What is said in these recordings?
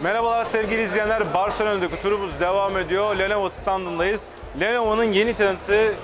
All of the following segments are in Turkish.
Merhabalar sevgili izleyenler. Barcelona'daki turumuz devam ediyor. Lenovo standındayız. Lenovo'nun yeni tanıttığı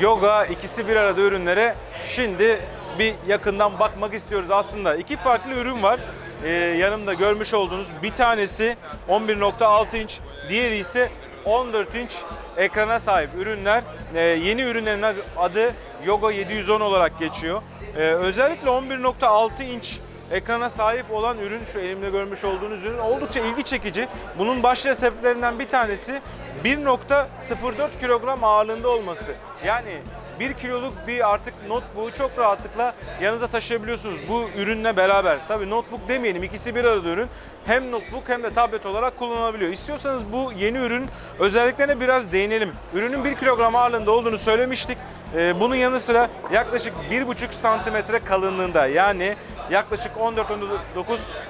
Yoga ikisi bir arada ürünlere şimdi bir yakından bakmak istiyoruz. Aslında iki farklı ürün var. Ee, yanımda görmüş olduğunuz bir tanesi 11.6 inç, diğeri ise 14 inç ekrana sahip ürünler. Ee, yeni ürünlerin adı Yoga 710 olarak geçiyor. Ee, özellikle 11.6 inç ekrana sahip olan ürün şu elimde görmüş olduğunuz ürün oldukça ilgi çekici. Bunun başlıca sebeplerinden bir tanesi 1.04 kilogram ağırlığında olması. Yani 1 kiloluk bir artık notebook'u çok rahatlıkla yanınıza taşıyabiliyorsunuz bu ürünle beraber. Tabii notebook demeyelim ikisi bir arada ürün. Hem notebook hem de tablet olarak kullanılabiliyor. İstiyorsanız bu yeni ürün özelliklerine biraz değinelim. Ürünün 1 kilogram ağırlığında olduğunu söylemiştik. Ee, bunun yanı sıra yaklaşık 1,5 santimetre kalınlığında yani yaklaşık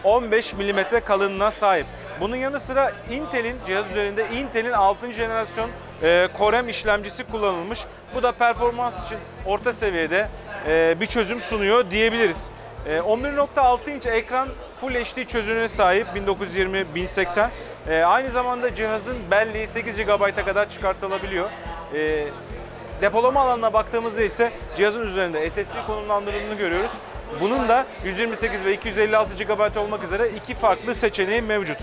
14-15 milimetre kalınlığına sahip. Bunun yanı sıra Intel'in cihaz üzerinde Intel'in 6. jenerasyon e, Core M işlemcisi kullanılmış. Bu da performans için orta seviyede e, bir çözüm sunuyor diyebiliriz. E, 11.6 inç ekran Full HD çözünürlüğe sahip 1920-1080. E, aynı zamanda cihazın belleği 8 GB'a kadar çıkartılabiliyor. E, Depolama alanına baktığımızda ise cihazın üzerinde SSD konumlandırıldığını görüyoruz. Bunun da 128 ve 256 GB olmak üzere iki farklı seçeneği mevcut.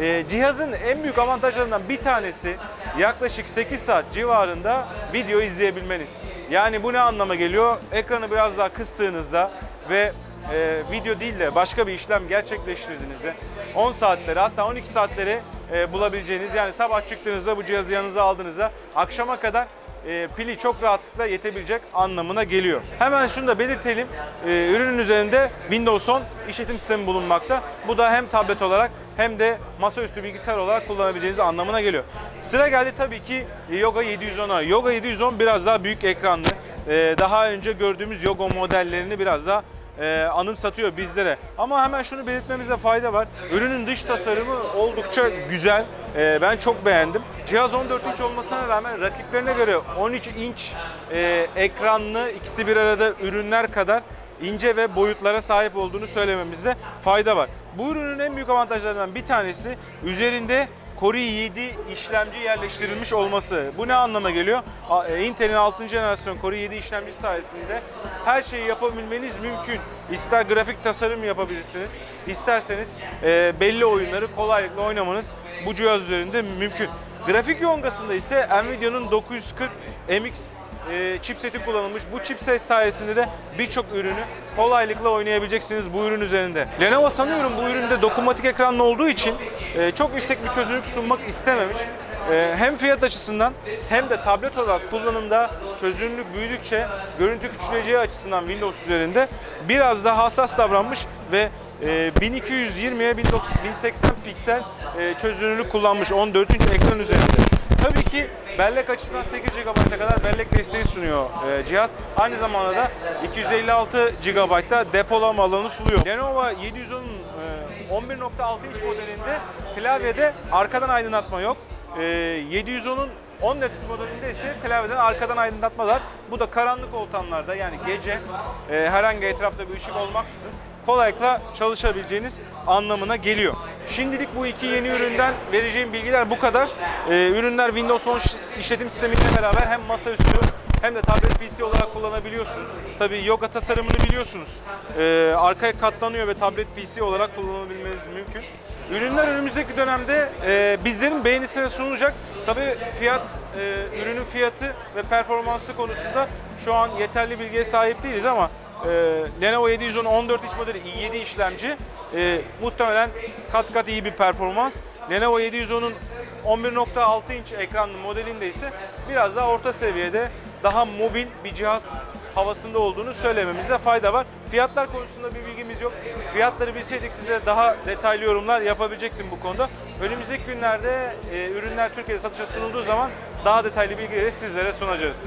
Ee, cihazın en büyük avantajlarından bir tanesi yaklaşık 8 saat civarında video izleyebilmeniz. Yani bu ne anlama geliyor? Ekranı biraz daha kıstığınızda ve e, video değil de başka bir işlem gerçekleştirdiğinizde 10 saatleri hatta 12 saatleri e, bulabileceğiniz yani sabah çıktığınızda bu cihazı yanınıza aldığınızda akşama kadar e, pili çok rahatlıkla yetebilecek anlamına geliyor. Hemen şunu da belirtelim. E, ürünün üzerinde Windows 10 işletim sistemi bulunmakta. Bu da hem tablet olarak hem de masaüstü bilgisayar olarak kullanabileceğiniz anlamına geliyor. Sıra geldi tabii ki Yoga 710'a. Yoga 710 biraz daha büyük ekranlı. E, daha önce gördüğümüz Yoga modellerini biraz daha e, anımsatıyor bizlere. Ama hemen şunu belirtmemizde fayda var. Ürünün dış tasarımı oldukça güzel. E, ben çok beğendim. Cihaz 14 inç olmasına rağmen rakiplerine göre 13 inç e, ekranlı ikisi bir arada ürünler kadar ince ve boyutlara sahip olduğunu söylememizde fayda var. Bu ürünün en büyük avantajlarından bir tanesi üzerinde Core i7 işlemci yerleştirilmiş olması. Bu ne anlama geliyor? E, Intel'in 6. jenerasyon Core i7 işlemci sayesinde her şeyi yapabilmeniz mümkün. İster grafik tasarım yapabilirsiniz, isterseniz e, belli oyunları kolaylıkla oynamanız bu cihaz üzerinde mümkün. Grafik yongasında ise Nvidia'nın 940 MX e, chipseti kullanılmış. Bu chipset sayesinde de birçok ürünü kolaylıkla oynayabileceksiniz bu ürün üzerinde. Lenovo sanıyorum bu üründe dokunmatik ekranlı olduğu için e, çok yüksek bir çözünürlük sunmak istememiş. E, hem fiyat açısından hem de tablet olarak kullanımda çözünürlük büyüdükçe görüntü küçüleceği açısından Windows üzerinde biraz daha hassas davranmış ve e, 1220'ye 1080 piksel e, çözünürlük kullanmış 14 inç ekran üzerinde. Tabii ki bellek açısından 8 GB'a kadar bellek desteği sunuyor e, cihaz. Aynı zamanda da 256 GB'da depolama alanı sunuyor. Lenovo 710'un e, 11.6 inç modelinde klavyede arkadan aydınlatma yok. E, 710'un 10 net modelinde ise klavyeden arkadan aydınlatma var. Bu da karanlık ortamlarda yani gece e, herhangi etrafta bir ışık olmaksızın kolaylıkla çalışabileceğiniz anlamına geliyor. Şimdilik bu iki yeni üründen vereceğim bilgiler bu kadar. Ee, ürünler Windows 10 işletim sistemiyle beraber hem masaüstü hem de tablet PC olarak kullanabiliyorsunuz. Tabii yoga tasarımını biliyorsunuz. Ee, arkaya katlanıyor ve tablet PC olarak kullanabilmeniz mümkün. Ürünler önümüzdeki dönemde e, bizlerin beğenisine sunulacak. Tabii fiyat, e, ürünün fiyatı ve performansı konusunda şu an yeterli bilgiye sahip değiliz ama e, Lenovo 710 14 inç modeli i7 işlemci e, muhtemelen kat kat iyi bir performans. Lenovo 710'un 11.6 inç ekranlı modelinde ise biraz daha orta seviyede daha mobil bir cihaz havasında olduğunu söylememize fayda var. Fiyatlar konusunda bir bilgimiz yok. Fiyatları bilseydik sizlere daha detaylı yorumlar yapabilecektim bu konuda. Önümüzdeki günlerde e, ürünler Türkiye'de satışa sunulduğu zaman daha detaylı bilgileri sizlere sunacağız.